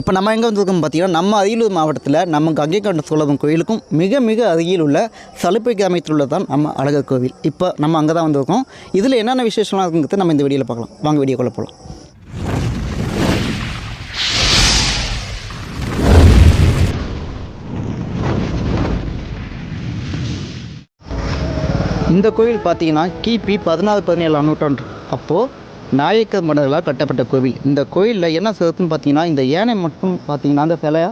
இப்போ நம்ம எங்கே வந்திருக்கோம் பார்த்தீங்கன்னா நம்ம அரியலூர் மாவட்டத்தில் நம்ம கங்கை கண்ட சோழவன் கோயிலுக்கும் மிக மிக அருகில் உள்ள சலுப்பை கிராமத்தில் தான் நம்ம அழகர் கோவில். இப்போ நம்ம அங்கே தான் வந்திருக்கோம். இதில் என்னென்ன விசேஷம்லாம் இருக்குங்கிறது நம்ம இந்த வீடியோவில் பார்க்கலாம். வாங்க வீடியோக்குள்ளே போகலாம். இந்த கோயில் பார்த்தீங்கன்னா கிபி பதினாறு பதினேழாம் நூற்றாண்டு. அப்போது நாயக்கர் மன்னர்களால் கட்டப்பட்ட கோவில். இந்த கோயிலில் என்ன சிறப்புன்னு பார்த்தீங்கன்னா இந்த யானை மட்டும் பார்த்தீங்கன்னா அந்த சிலையா?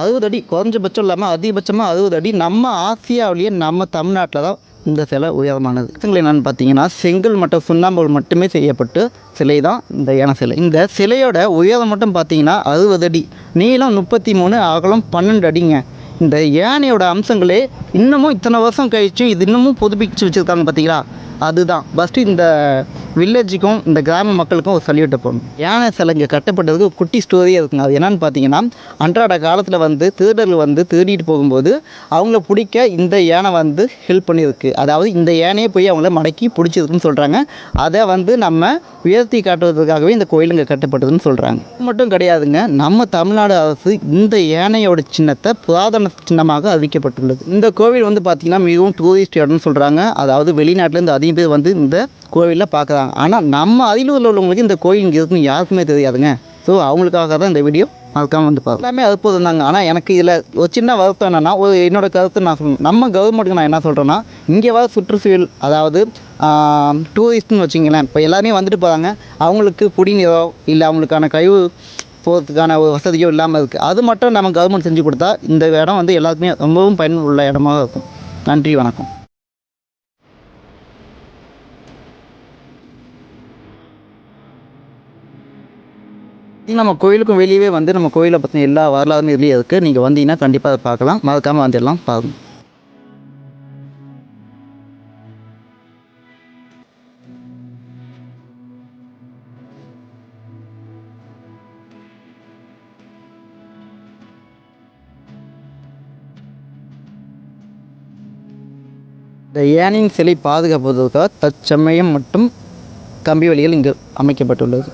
அறுபது அடி. குறைஞ்சபட்சம் இல்லாமல் அதிகபட்சமாக அறுபது அடி. நம்ம ஆசியாவிலேயே நம்ம தமிழ்நாட்டில் தான் இந்த சிலை உயரமானது. இதுங்களை என்னென்னு பார்த்தீங்கன்னா செங்கல் மற்றும் சுண்ணாம்பு மட்டுமே செய்யப்பட்டு சிலை தான் இந்த யானை சிலை. இந்த சிலையோட உயரம் மட்டும் பார்த்தீங்கன்னா அறுபது அடி. நீளம் முப்பத்தி மூணு அகலம் பன்னெண்டு அடிங்க. இந்த யானையோட அம்சங்களே இன்னமும் இத்தனை வருஷம் கழிச்சு இது இன்னமும் புதுப்பிச்சு வச்சுருக்காங்க பார்த்தீங்களா? அதுதான். ஃபஸ்ட்டு இந்த வில்லேஜுக்கும் இந்த கிராம மக்களுக்கும் ஒரு சல்யூட்டை போகணும் யானை சிலை இங்கே கட்டப்பட்டதுக்கு ஒரு குட்டி ஸ்டோரியே இருக்குங்க. அது என்னன்னு பார்த்தீங்கன்னா அன்றாட காலத்தில் வந்து திருடர்கள் வந்து திருடிட்டு போகும்போது அவங்கள பிடிக்க இந்த யானை வந்து ஹெல்ப் பண்ணியிருக்கு. அதாவது இந்த யானையை போய் அவங்கள மடக்கி பிடிச்சிருக்குன்னு சொல்கிறாங்க அதை வந்து நம்ம உயர்த்தி காட்டுவதற்காகவே இந்த கோயில் இங்கே கட்டப்பட்டதுன்னு சொல்கிறாங்க மட்டும் கிடையாதுங்க. நம்ம தமிழ்நாடு அரசு இந்த யானையோட சின்னத்தை புராதன சின்னமாக அறிவிக்கப்பட்டுள்ளது. இந்த கோவில் வந்து பார்த்திங்கன்னா மிகவும் டூரிஸ்ட் இடம்னு சொல்கிறாங்க அதாவது வெளிநாட்டிலேருந்து அதிகம் பேர் வந்து இந்த கோவிலில் பார்க்குறாங்க. ஆனால் நம்ம அரியலூரில் உள்ளவங்களுக்கு இந்த கோயில் இங்கே இருக்குன்னு யாருக்குமே தெரியாதுங்க. ஸோ அவங்களுக்காக தான் இந்த வீடியோ மறக்காமல் வந்து பார்க்கலாம் எல்லாமே அற்புதம் தாங்க. ஆனால் எனக்கு இதில் ஒரு சின்ன வருத்தம் என்னென்னா ஒரு என்னோட கருத்து நான் சொல்லணும் நம்ம கவர்மெண்ட்டுக்கு நான் என்ன சொல்கிறேன்னா இங்கே வர சுற்றுச்சூழல் அதாவது டூரிஸ்ட்னு வச்சிங்களேன் இப்போ எல்லாருமே வந்துட்டு போகிறாங்க. அவங்களுக்கு குடிநீரோ இல்லை அவங்களுக்கான கழிவு போகிறதுக்கான ஒரு வசதியோ இல்லாமல் இருக்குது. அது மட்டும் நம்ம கவர்மெண்ட் செஞ்சு கொடுத்தா இந்த இடம் வந்து எல்லாருக்குமே ரொம்பவும் பயனுள்ள இடமாக இருக்கும். நன்றி வணக்கம். நம்ம கோயிலுக்கும் வெளியவே வந்து நம்ம கோயிலை பற்றின எல்லா வரலாறுமே வெளியே இருக்குது நீங்கள் வந்தீங்கன்னா கண்டிப்பாக அதை பார்க்கலாம். மறக்காமல் வந்துடலாம். பாருங்க. இந்த ஏனின் சிலை பாதுகாப்பதற்காக தற்சமயம் மட்டும் கம்பி வழிகள் இங்கு அமைக்கப்பட்டுள்ளது.